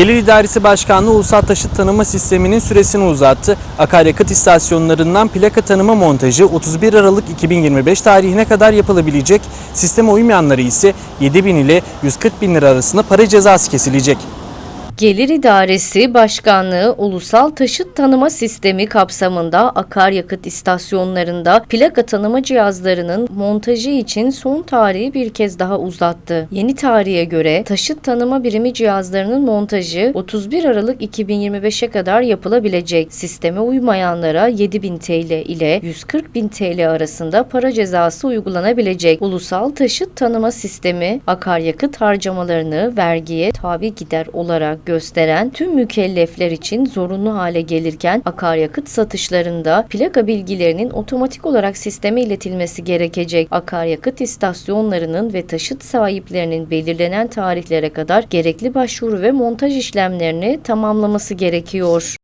Gelir İdaresi Başkanlığı Ulusal Taşıt Tanıma Sistemi'nin süresini uzattı. Akaryakıt istasyonlarından plaka tanıma montajı 31 Aralık 2025 tarihine kadar yapılabilecek. Sisteme uymayanları ise 7 bin ile 140 bin lira arasında para cezası kesilecek. Gelir İdaresi Başkanlığı Ulusal Taşıt Tanıma Sistemi kapsamında akaryakıt istasyonlarında plaka tanıma cihazlarının montajı için son tarihi bir kez daha uzattı. Yeni tarihe göre taşıt tanıma birimi cihazlarının montajı 31 Aralık 2025'e kadar yapılabilecek. Sisteme uymayanlara 7000 TL ile 140 bin TL arasında para cezası uygulanabilecek. Ulusal Taşıt Tanıma Sistemi akaryakıt harcamalarını vergiye tabi gider olarak gösteren tüm mükellefler için zorunlu hale gelirken akaryakıt satışlarında plaka bilgilerinin otomatik olarak sisteme iletilmesi gerekecek. Akaryakıt istasyonlarının ve taşıt sahiplerinin belirlenen tarihlere kadar gerekli başvuru ve montaj işlemlerini tamamlaması gerekiyor.